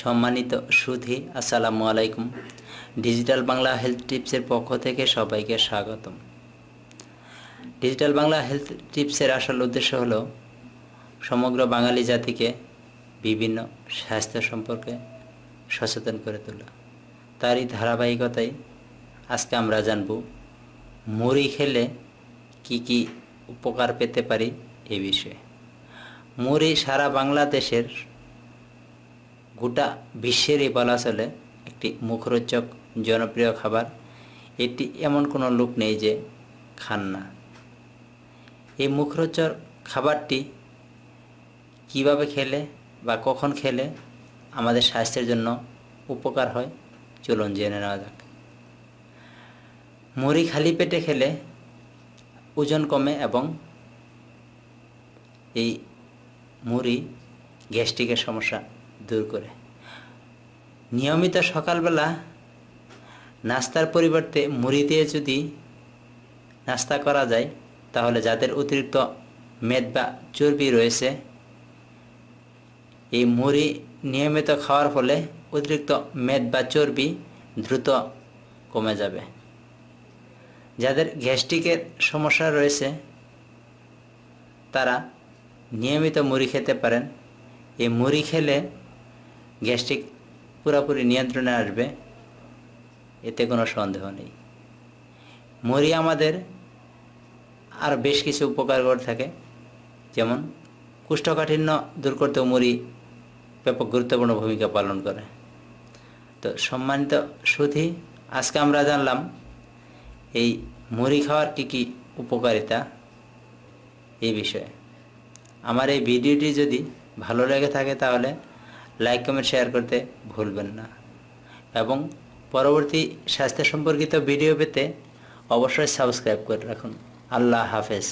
সম্মানিত সুধী, আসসালামু আলাইকুম। ডিজিটাল বাংলা হেলথ টিপসের পক্ষ থেকে সবাইকে স্বাগতম। ডিজিটাল বাংলা হেলথ টিপসের আসল উদ্দেশ্য হলো, সমগ্র বাঙালি জাতিকে বিভিন্ন স্বাস্থ্য সম্পর্কে সচেতন করে তোলা। তারই ধারাবাহিকতায় আজকে আমরা জানব, মুড়ি খেলে কি কি উপকার পেতে পারি এ বিষয়ে। মুড়ি সারা বাংলাদেশের গোটা বিশ্বেরই বলা চলে একটি মুখরোচক, জনপ্রিয় খাবার। এটি এমন কোনো লোক নেই যে খান না। এই মুখরোচক খাবারটি কীভাবে খেলে বা কখন খেলে আমাদের স্বাস্থ্যের জন্য উপকার হয়? চলুন জেনে নেওয়া যাক। মুড়ি খালি পেটে খেলে ওজন কমে এবং এই মুড়ি গ্যাস্ট্রিকের সমস্যা দূর করে। নিয়মিত সকালবেলা নাস্তার পরিবর্তে মুড়ি দিয়ে যদি নাস্তা করা যায়, তাহলে যাদের অতিরিক্ত মেদ বা চর্বি রয়েছে, এই মুড়ি নিয়মিত খাওয়ার ফলে অতিরিক্ত মেদ বা চর্বি দ্রুত কমে যাবে। যাদের গ্যাস্ট্রিকের সমস্যা রয়েছে, তারা নিয়মিত মুড়ি খেতে পারেন। এই মুড়ি খেলে গ্যাস্ট্রিক পুরোপুরি নিয়ন্ত্রণে আসবে, এতে কোনো সন্দেহ নেই। মরি আমাদের আর বেশ কিছু উপকার করে থাকে, যেমন কুষ্ঠকাঠিন্য দূর করতেও মুড়ি ব্যাপক গুরুত্বপূর্ণ ভূমিকা পালন করে। তো সম্মানিত সুধী, আজকে আমরা জানলাম এই মুড়ি খাওয়ার কী কী উপকারিতা এই বিষয়ে। আমার এই ভিডিওটি যদি ভালো লেগে থাকে তাহলে লাইক কমেন্ট শেয়ার করতে ভুলবেন না। এবং পরবর্তী স্বাস্থ্য সম্পর্কিত ভিডিও পেতে অবশ্যই সাবস্ক্রাইব করে রাখুন। আল্লাহ হাফেজ।